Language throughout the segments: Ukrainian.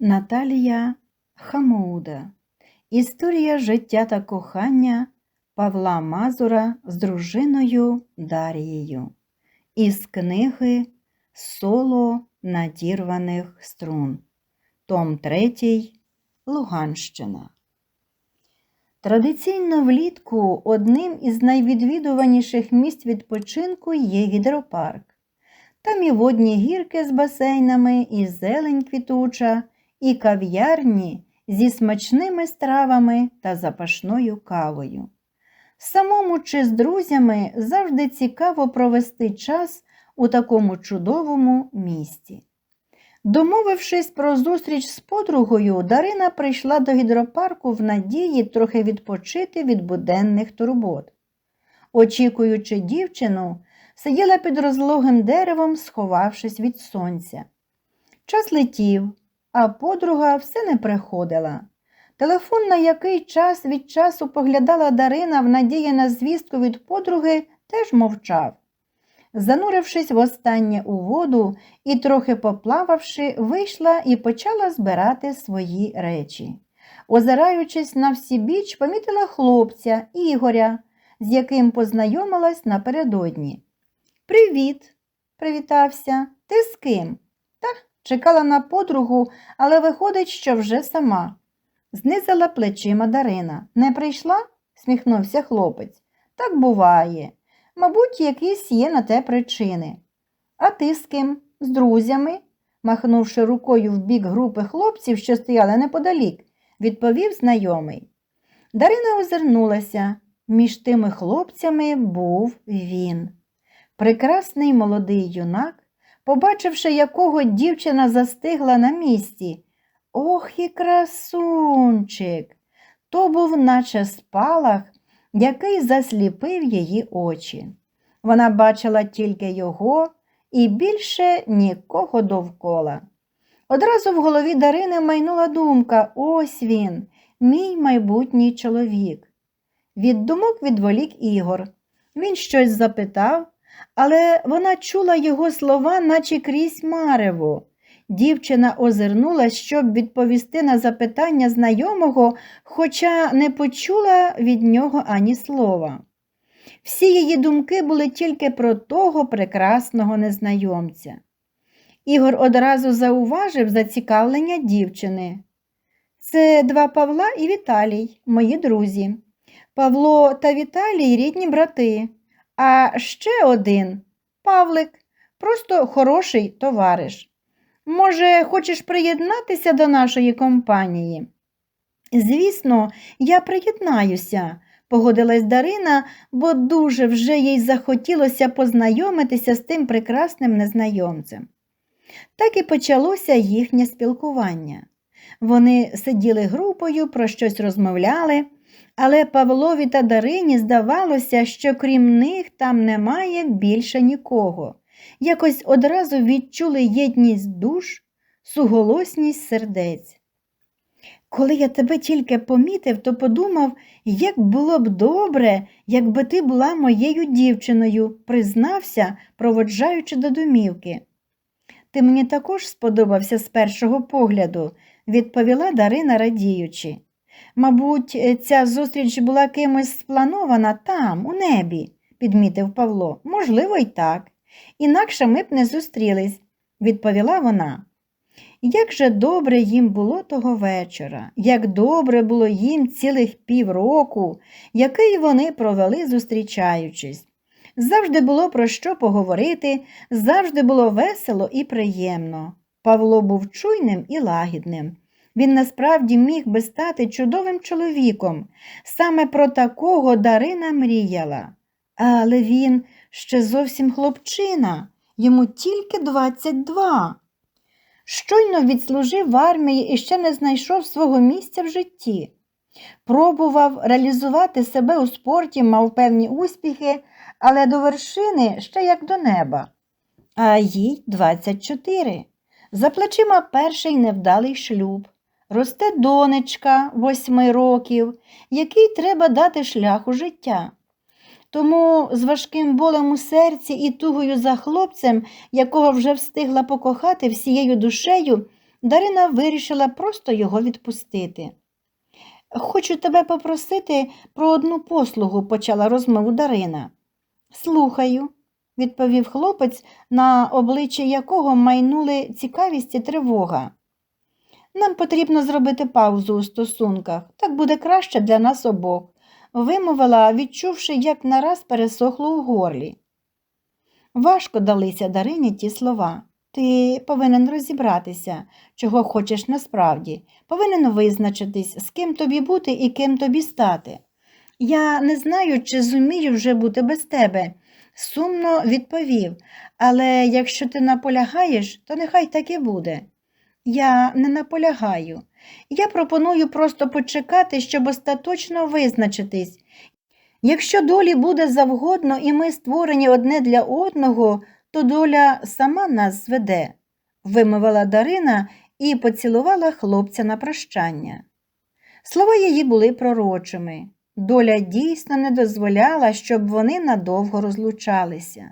Наталія Хамоуда. Історія життя та кохання Павла Мазура з дружиною Дарією. Із книги Соло надірваних струн. Том 3. Луганщина. Традиційно влітку одним із найвідвідуваніших місць відпочинку є гідропарк. Там і водні гірки з басейнами, і зелень квітуча, і кав'ярні зі смачними стравами та запашною кавою. Самому чи з друзями завжди цікаво провести час у такому чудовому місті. Домовившись про зустріч з подругою, Дарина прийшла до гідропарку в надії трохи відпочити від буденних турбот. Очікуючи дівчину, сиділа під розлогим деревом, сховавшись від сонця. Час летів, а подруга все не приходила. Телефон, на який час від часу поглядала Дарина в надії на звістку від подруги, теж мовчав. Занурившись востаннє у воду і трохи поплававши, вийшла і почала збирати свої речі. Озираючись на всі біч, помітила хлопця Ігоря, з яким познайомилась напередодні. Привіт, привітався. Ти з ким? Чекала на подругу, але виходить, що вже сама. Знизила плечима Дарина. Не прийшла? сміхнувся хлопець. Так буває. Мабуть, якісь є на те причини. А ти з ким? З друзями? махнувши рукою в бік групи хлопців, що стояли неподалік, відповів знайомий. Дарина озирнулася. Між тими хлопцями був він. Прекрасний молодий юнак, побачивши, якого дівчина застигла на місці. Ох і красунчик! То був, наче спалах, який засліпив її очі. Вона бачила тільки його і більше нікого довкола. Одразу в голові Дарини майнула думка ось він, мій майбутній чоловік. Від думок відволік Ігор. Він щось запитав, але вона чула його слова, наче крізь марево. Дівчина озирнулась, щоб відповісти на запитання знайомого, хоча не почула від нього ані слова. Всі її думки були тільки про того прекрасного незнайомця. Ігор одразу зауважив зацікавлення дівчини. Це два Павла і Віталій, мої друзі. Павло та Віталій рідні брати, а ще один Павлик, просто хороший товариш. Може, хочеш приєднатися до нашої компанії? Звісно, я приєднаюся, погодилась Дарина, бо дуже вже їй захотілося познайомитися з тим прекрасним незнайомцем. Так і почалося їхнє спілкування. Вони сиділи групою, про щось розмовляли, але Павлові та Дарині здавалося, що крім них там немає більше нікого якось одразу відчули єдність душ, суголосність сердець. Коли я тебе тільки помітив, то подумав, як було б добре, якби ти була моєю дівчиною, признався, проводжаючи до домівки. Ти мені також сподобався з першого погляду, відповіла Дарина, радіючи. Мабуть, ця зустріч була кимось спланована там, у небі, підмітив Павло. Можливо, й так. Інакше ми б не зустрілись, відповіла вона. Як же добре їм було того вечора, як добре було їм цілих півроку, який вони провели, зустрічаючись. Завжди було про що поговорити, завжди було весело і приємно. Павло був чуйним і лагідним. Він насправді міг би стати чудовим чоловіком. Саме про такого Дарина мріяла. Але він ще зовсім хлопчина, йому тільки 22. Щойно відслужив в армії і ще не знайшов свого місця в житті. Пробував реалізувати себе у спорті, мав певні успіхи, але до вершини ще як до неба. А їй 24. За плечима перший невдалий шлюб. Росте донечка восьми років, якій треба дати шлях у життя. Тому з важким болем у серці і тугою за хлопцем, якого вже встигла покохати всією душею, Дарина вирішила просто його відпустити. Хочу тебе попросити про одну послугу, почала розмову Дарина. Слухаю, відповів хлопець, на обличчі якого майнули цікавість і тривога. Нам потрібно зробити паузу у стосунках, так буде краще для нас обох, вимовила, відчувши, як нараз пересохло у горлі. Важко далися Дарині ті слова. Ти повинен розібратися, чого хочеш насправді, повинен визначитись, з ким тобі бути і ким тобі стати. Я не знаю, чи зумію вже бути без тебе, сумно відповів, але якщо ти наполягаєш, то нехай так і буде. Я не наполягаю. Я пропоную просто почекати, щоб остаточно визначитись. Якщо долі буде завгодно і ми створені одне для одного, то доля сама нас зведе, вимовила Дарина і поцілувала хлопця на прощання. Слова її були пророчими. Доля дійсно не дозволяла, щоб вони надовго розлучалися.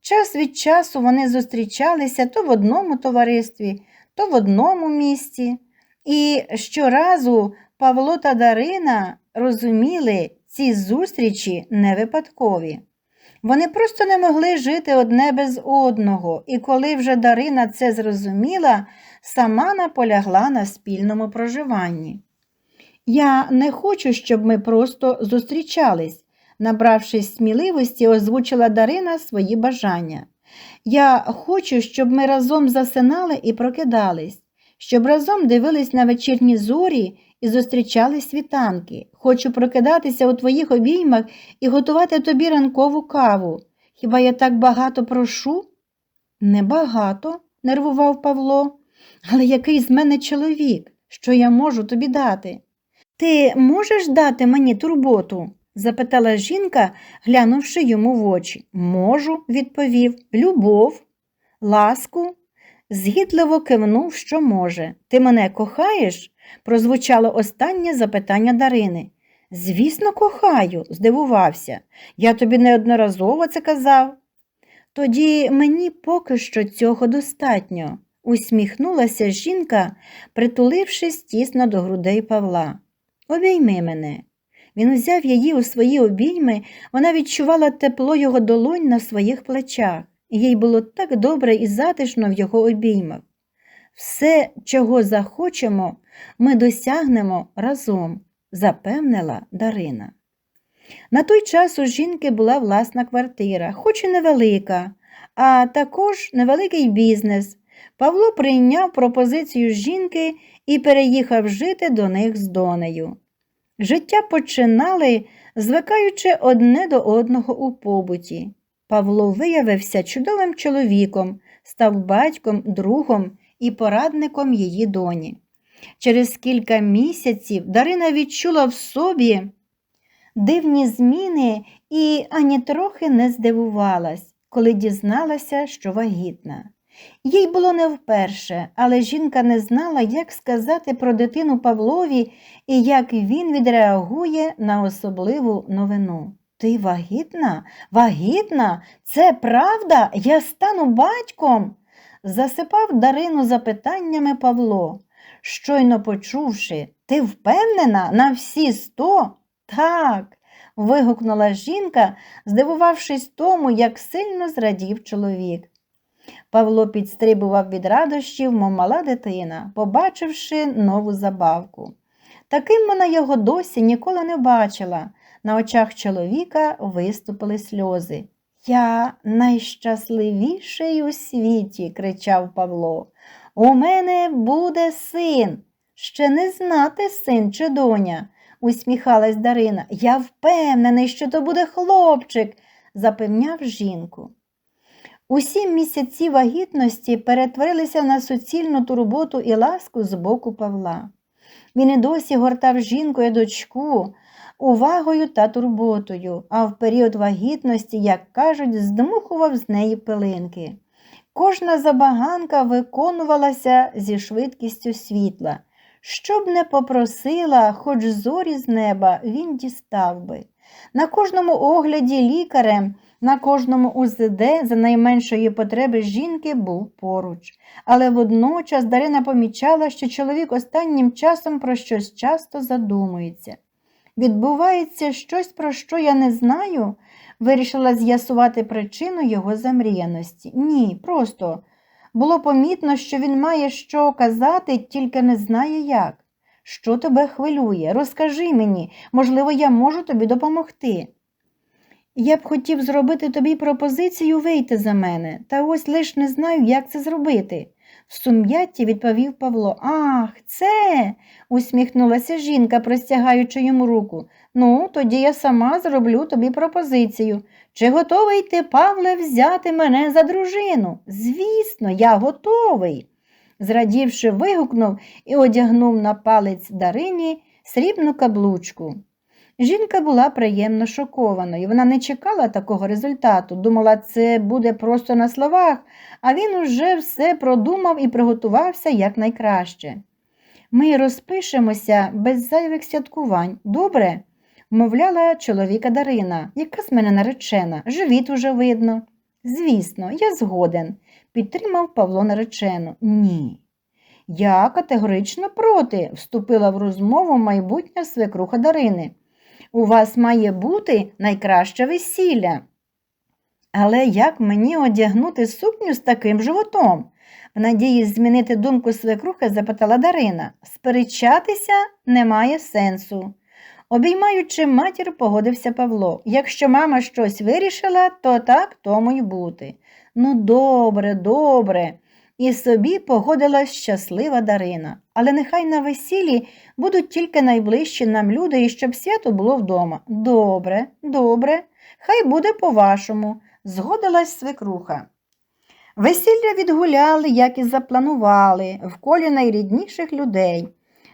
Час від часу вони зустрічалися то в одному товаристві, то в одному місці. І щоразу Павло та Дарина розуміли, ці зустрічі не випадкові. Вони просто не могли жити одне без одного, і коли вже Дарина це зрозуміла, сама наполягла на спільному проживанні. Я не хочу, щоб ми просто зустрічались, набравшись сміливості, озвучила Дарина свої бажання. Я хочу, щоб ми разом засинали і прокидались, щоб разом дивились на вечірні зорі і зустрічали світанки. Хочу прокидатися у твоїх обіймах і готувати тобі ранкову каву. Хіба я так багато прошу? Небагато, нервував Павло. Але який з мене чоловік, що я можу тобі дати? Ти можеш дати мені турботу? Запитала жінка, глянувши йому в очі. Можу, відповів, любов, ласку. Згідливо кивнув, що може. Ти мене кохаєш? прозвучало останнє запитання Дарини. Звісно, кохаю, здивувався. Я тобі неодноразово це казав. Тоді мені поки що цього достатньо, усміхнулася жінка, притулившись тісно до грудей Павла. Обійми мене. Він узяв її у свої обійми, вона відчувала тепло його долонь на своїх плечах, їй було так добре і затишно в його обіймах. Все, чого захочемо, ми досягнемо разом, запевнила Дарина. На той час у жінки була власна квартира, хоч і невелика, а також невеликий бізнес. Павло прийняв пропозицію жінки і переїхав жити до них з донею. Життя починали, звикаючи одне до одного у побуті. Павло виявився чудовим чоловіком, став батьком, другом і порадником її доні. Через кілька місяців Дарина відчула в собі дивні зміни і ані трохи не здивувалась, коли дізналася, що вагітна. Їй було не вперше, але жінка не знала, як сказати про дитину Павлові і як він відреагує на особливу новину. Ти вагітна? Вагітна? Це правда? Я стану батьком? засипав Дарину запитаннями Павло. Щойно почувши, ти впевнена на всі сто? Так. вигукнула жінка, здивувавшись тому, як сильно зрадів чоловік. Павло підстрибував від радощів, мов мала дитина, побачивши нову забавку. Таким вона його досі ніколи не бачила. На очах чоловіка виступили сльози. Я найщасливіший у світі, кричав Павло. У мене буде син. Ще не знати син чи доня, усміхалась Дарина. Я впевнений, що то буде хлопчик, запевняв жінку. Усі місяці вагітності перетворилися на суцільну турботу і ласку з боку Павла. Він і досі гортав жінку і дочку увагою та турботою, а в період вагітності, як кажуть, здмухував з неї пилинки. Кожна забаганка виконувалася зі швидкістю світла. Щоб не попросила, хоч зорі з неба, він дістав би. На кожному огляді лікарем На кожному УЗД за найменшої потреби жінки був поруч, але водночас Дарина помічала, що чоловік останнім часом про щось часто задумується. Відбувається щось, про що я не знаю, вирішила з'ясувати причину його замріяності. Ні, просто було помітно, що він має що казати, тільки не знає як. Що тебе хвилює? Розкажи мені, можливо, я можу тобі допомогти. Я б хотів зробити тобі пропозицію вийти за мене, та ось лиш не знаю, як це зробити. В сум'ятті відповів Павло. Ах, це. усміхнулася жінка, простягаючи йому руку. Ну, тоді я сама зроблю тобі пропозицію. Чи готовий ти, Павле, взяти мене за дружину? Звісно, я готовий. Зрадівши, вигукнув і одягнув на палець Дарині срібну каблучку. Жінка була приємно шокованою. Вона не чекала такого результату, думала, це буде просто на словах, а він уже все продумав і приготувався якнайкраще. Ми розпишемося без зайвих святкувань, добре? мовляла чоловіка Дарина, яка з мене наречена, живіт уже видно. Звісно, я згоден, підтримав Павло наречену. Ні. Я категорично проти, вступила в розмову майбутня свекруха Дарини. У вас має бути найкраще весілля. Але як мені одягнути сукню з таким животом? В надії змінити думку свекрухи, запитала Дарина. Сперечатися немає сенсу. Обіймаючи матір, погодився Павло. Якщо мама щось вирішила, то так тому й бути. Ну, добре, добре. І собі погодилась щаслива Дарина. Але нехай на весіллі будуть тільки найближчі нам люди і щоб свято було вдома. Добре, добре, хай буде по-вашому, згодилась свекруха. Весілля відгуляли, як і запланували, в колі найрідніших людей.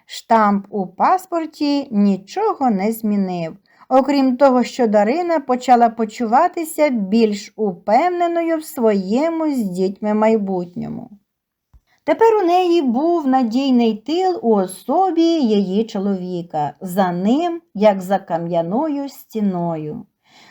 Штамп у паспорті нічого не змінив, окрім того, що Дарина почала почуватися більш упевненою в своєму з дітьми майбутньому. Тепер у неї був надійний тил у особі її чоловіка, за ним, як за кам'яною стіною.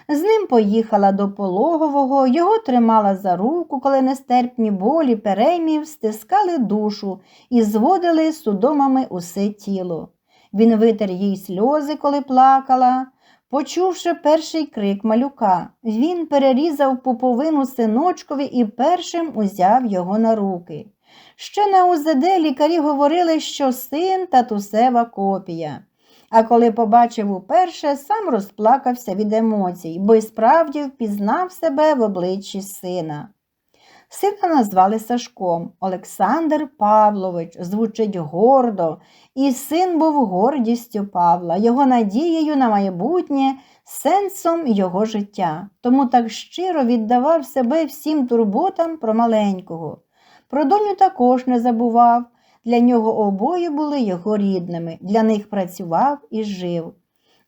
З ним поїхала до пологового, його тримала за руку, коли нестерпні болі переймів стискали душу і зводили судомами усе тіло. Він витер їй сльози, коли плакала. Почувши перший крик малюка, він перерізав пуповину синочкові і першим узяв його на руки. Ще на УЗД лікарі говорили, що син татусева копія. А коли побачив уперше, сам розплакався від емоцій, бо й справді впізнав себе в обличчі сина. Сина назвали Сашком Олександр Павлович, звучить гордо, і син був гордістю Павла, його надією на майбутнє, сенсом його життя, тому так щиро віддавав себе всім турботам про маленького. Про доню також не забував. Для нього обоє були його рідними, для них працював і жив.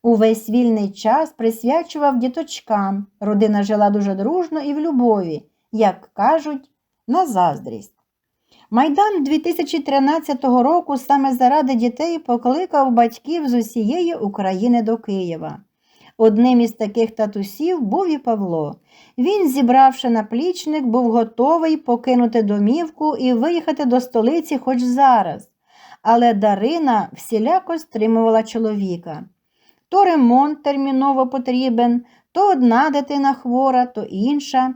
Увесь вільний час присвячував діточкам. Родина жила дуже дружно і в любові, як кажуть, на заздрість. Майдан 2013 року саме заради дітей покликав батьків з усієї України до Києва. Одним із таких татусів був і Павло. Він, зібравши наплічник, був готовий покинути домівку і виїхати до столиці хоч зараз. Але Дарина всіляко стримувала чоловіка. То ремонт терміново потрібен, то одна дитина хвора, то інша.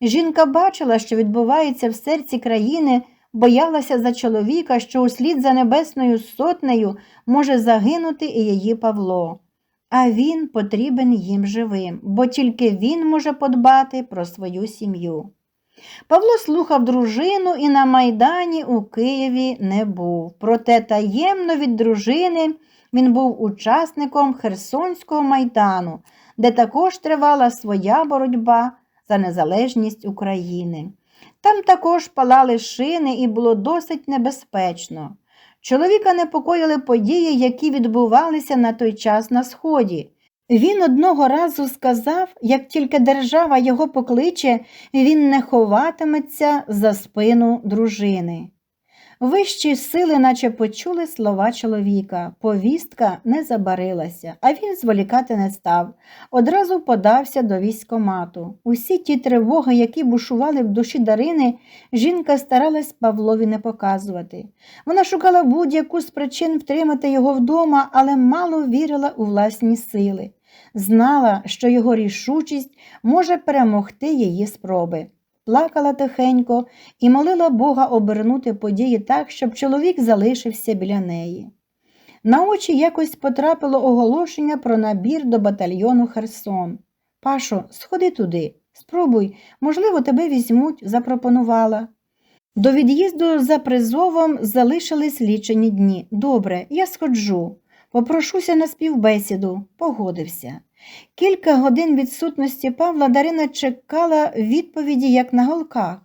Жінка бачила, що відбувається в серці країни, боялася за чоловіка, що услід за небесною сотнею може загинути і її Павло а він потрібен їм живим, бо тільки він може подбати про свою сім'ю. Павло слухав дружину і на Майдані у Києві не був. Проте таємно від дружини він був учасником Херсонського майдану, де також тривала своя боротьба за незалежність України. Там також палали шини і було досить небезпечно. Чоловіка непокоїли події, які відбувалися на той час на Сході. Він одного разу сказав, як тільки держава його покличе, він не ховатиметься за спину дружини. Вищі сили, наче почули слова чоловіка. Повістка не забарилася, а він зволікати не став. Одразу подався до військомату. Усі ті тривоги, які бушували в душі Дарини, жінка старалась Павлові не показувати. Вона шукала будь-яку з причин втримати його вдома, але мало вірила у власні сили. Знала, що його рішучість може перемогти її спроби плакала тихенько і молила Бога обернути події так, щоб чоловік залишився біля неї. На очі якось потрапило оголошення про набір до батальйону Херсон. Пашо, сходи туди, спробуй, можливо, тебе візьмуть, запропонувала. До від'їзду за призовом залишились лічені дні. Добре, я сходжу. Попрошуся на співбесіду, погодився. Кілька годин відсутності Павла Дарина чекала відповіді, як на голках.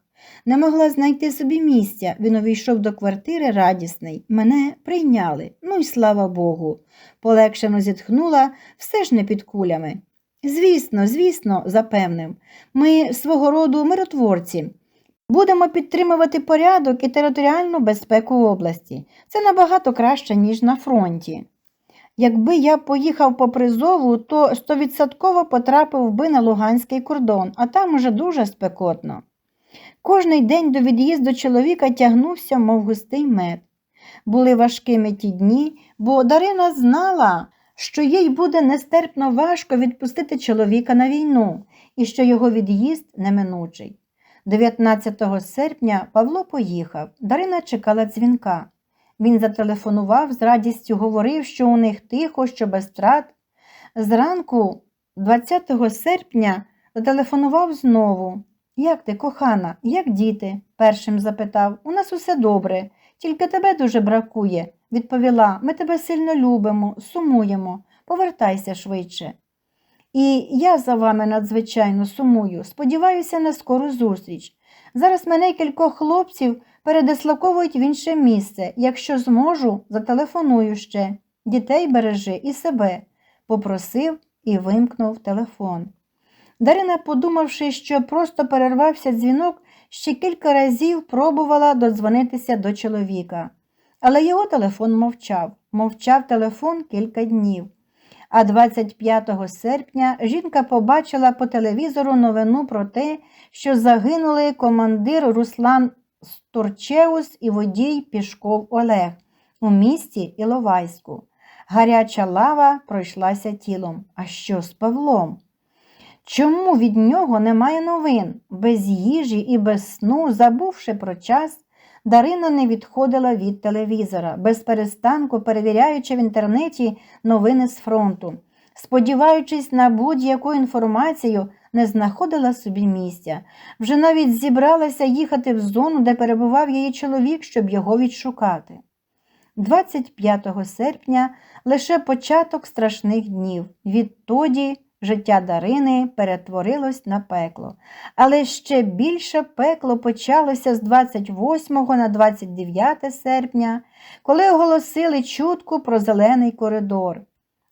Не могла знайти собі місця. Він увійшов до квартири радісний. Мене прийняли. Ну й слава Богу. Полегшено зітхнула, все ж не під кулями. Звісно, звісно, запевнив, ми свого роду миротворці. Будемо підтримувати порядок і територіальну безпеку області. Це набагато краще, ніж на фронті. Якби я поїхав по призову, то стовідсотково потрапив би на Луганський кордон, а там уже дуже спекотно. Кожний день до від'їзду чоловіка тягнувся, мов густий мед. Були важкими ті дні, бо Дарина знала, що їй буде нестерпно важко відпустити чоловіка на війну і що його від'їзд неминучий. 19 серпня Павло поїхав. Дарина чекала дзвінка. Він зателефонував, з радістю говорив, що у них тихо, що без втрат. Зранку, 20 серпня, зателефонував знову. Як ти, кохана, як діти? першим запитав. У нас усе добре, тільки тебе дуже бракує, відповіла. Ми тебе сильно любимо, сумуємо, повертайся швидше. І я за вами надзвичайно сумую, сподіваюся на скору зустріч. Зараз мене кількох хлопців передислоковують в інше місце. Якщо зможу, зателефоную ще. Дітей бережи і себе, попросив і вимкнув телефон. Дарина, подумавши, що просто перервався дзвінок, ще кілька разів пробувала додзвонитися до чоловіка. Але його телефон мовчав, мовчав телефон кілька днів. А 25 серпня жінка побачила по телевізору новину про те, що загинули командир Руслан Сторчеус і водій Пішков Олег у місті Іловайську. Гаряча лава пройшлася тілом. А що з Павлом? Чому від нього немає новин? Без їжі і без сну, забувши про час, Дарина не відходила від телевізора, без перестанку перевіряючи в інтернеті новини з фронту. Сподіваючись на будь-яку інформацію, не знаходила собі місця. Вже навіть зібралася їхати в зону, де перебував її чоловік, щоб його відшукати. 25 серпня лише початок страшних днів. Відтоді життя Дарини перетворилось на пекло. Але ще більше пекло почалося з 28 на 29 серпня, коли оголосили чутку про зелений коридор.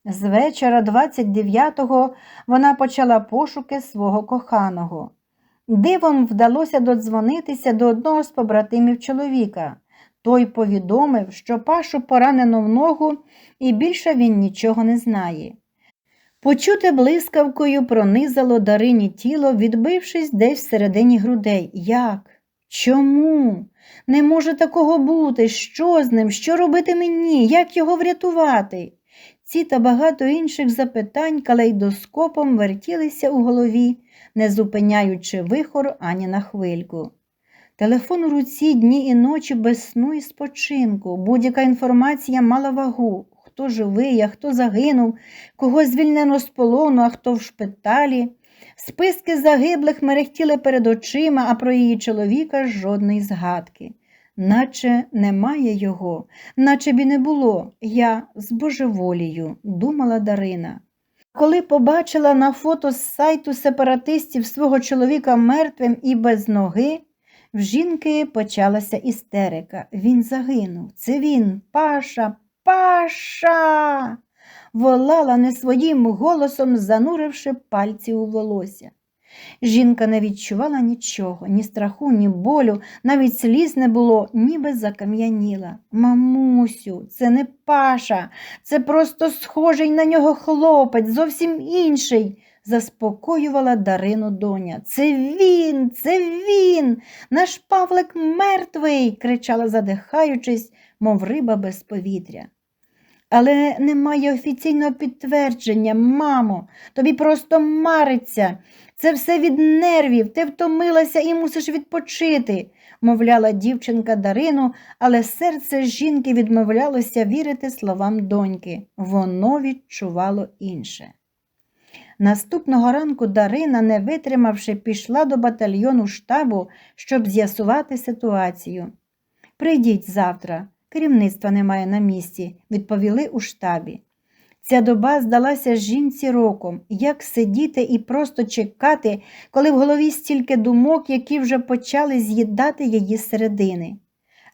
З вечора 29-го вона почала пошуки свого коханого. Дивом вдалося додзвонитися до одного з побратимів чоловіка. Той повідомив, що пашу поранено в ногу і більше він нічого не знає. Почуте блискавкою пронизало Дарині тіло, відбившись десь всередині грудей. Як? Чому? Не може такого бути. Що з ним? Що робити мені? Як його врятувати? Ці та багато інших запитань калейдоскопом вертілися у голові, не зупиняючи вихор ані на хвильку. Телефон у руці дні і ночі без сну і спочинку, будь-яка інформація мала вагу, хто живий, а хто загинув, кого звільнено з полону, а хто в шпиталі. Списки загиблих мерехтіли перед очима, а про її чоловіка жодної згадки наче немає його, наче б і не було. Я з божеволію, думала Дарина. Коли побачила на фото з сайту сепаратистів свого чоловіка мертвим і без ноги, в жінки почалася істерика. Він загинув. Це він, Паша, Паша. волала не своїм голосом, зануривши пальці у волосся. Жінка не відчувала нічого, ні страху, ні болю, навіть сліз не було, ніби закам'яніла. Мамусю, це не паша, це просто схожий на нього хлопець, зовсім інший, заспокоювала Дарину доня. Це він, це він, наш Павлик мертвий, кричала, задихаючись, мов риба без повітря. Але немає офіційного підтвердження, мамо, тобі просто мариться. Це все від нервів, ти втомилася і мусиш відпочити, мовляла дівчинка Дарину, але серце жінки відмовлялося вірити словам доньки. Воно відчувало інше. Наступного ранку Дарина, не витримавши, пішла до батальйону штабу, щоб з'ясувати ситуацію. Прийдіть завтра, керівництва немає на місці, відповіли у штабі. Ця доба здалася жінці роком, як сидіти і просто чекати, коли в голові стільки думок, які вже почали з'їдати її середини.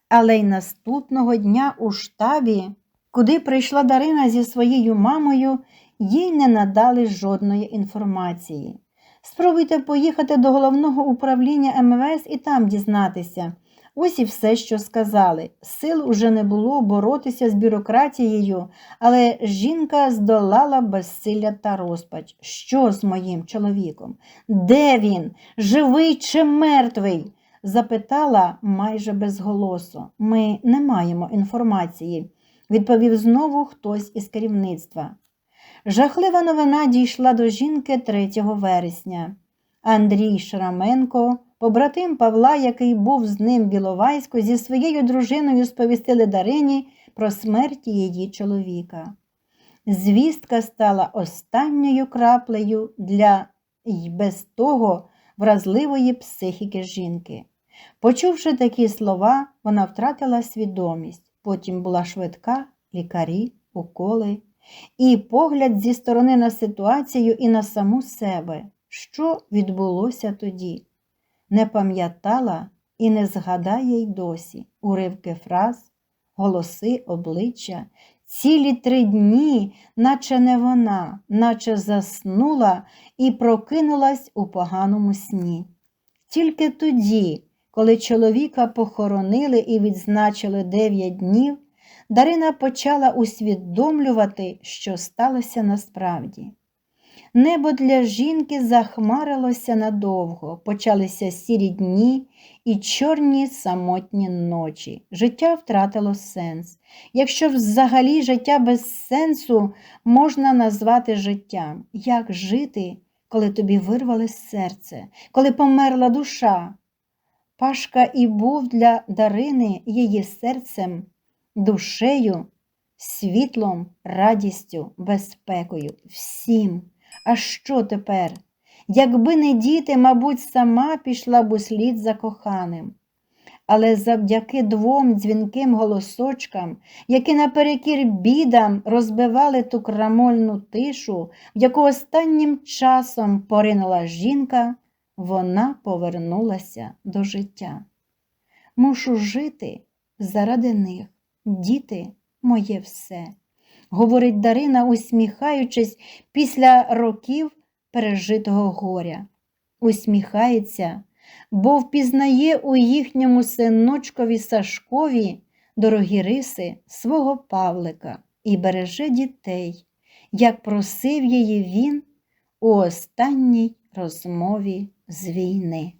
Але й наступного дня у штабі, куди прийшла Дарина зі своєю мамою, їй не надали жодної інформації. Спробуйте поїхати до головного управління МВС і там дізнатися. Ось і все, що сказали. Сил уже не було боротися з бюрократією, але жінка здолала безсилля та розпач. Що з моїм чоловіком? Де він? Живий чи мертвий? запитала майже без голосу. Ми не маємо інформації, відповів знову хтось із керівництва. Жахлива новина дійшла до жінки 3 вересня. Андрій Шраменко, побратим Павла, який був з ним в Біловайську, зі своєю дружиною сповістили Дарині про смерть її чоловіка. Звістка стала останньою краплею для й без того вразливої психіки жінки. Почувши такі слова, вона втратила свідомість, потім була швидка, лікарі, уколи, і погляд зі сторони на ситуацію і на саму себе, що відбулося тоді. Не пам'ятала і не згадає й досі уривки фраз, голоси, обличчя, цілі три дні, наче не вона, наче заснула і прокинулась у поганому сні. Тільки тоді, коли чоловіка похоронили і відзначили дев'ять днів, Дарина почала усвідомлювати, що сталося насправді. Небо для жінки захмарилося надовго, почалися сірі дні і чорні самотні ночі. Життя втратило сенс. Якщо взагалі життя без сенсу можна назвати життям, як жити, коли тобі вирвали серце, коли померла душа? Пашка і був для Дарини її серцем, душею, світлом, радістю, безпекою, всім. А що тепер? Якби не діти, мабуть, сама пішла б у слід за коханим. Але завдяки двом дзвінким голосочкам, які наперекір бідам розбивали ту крамольну тишу, в яку останнім часом поринула жінка, вона повернулася до життя. Мушу жити заради них, діти моє все говорить Дарина, усміхаючись після років пережитого горя. Усміхається, бо впізнає у їхньому синочкові Сашкові дорогі риси свого Павлика і береже дітей, як просив її він у останній розмові з війни.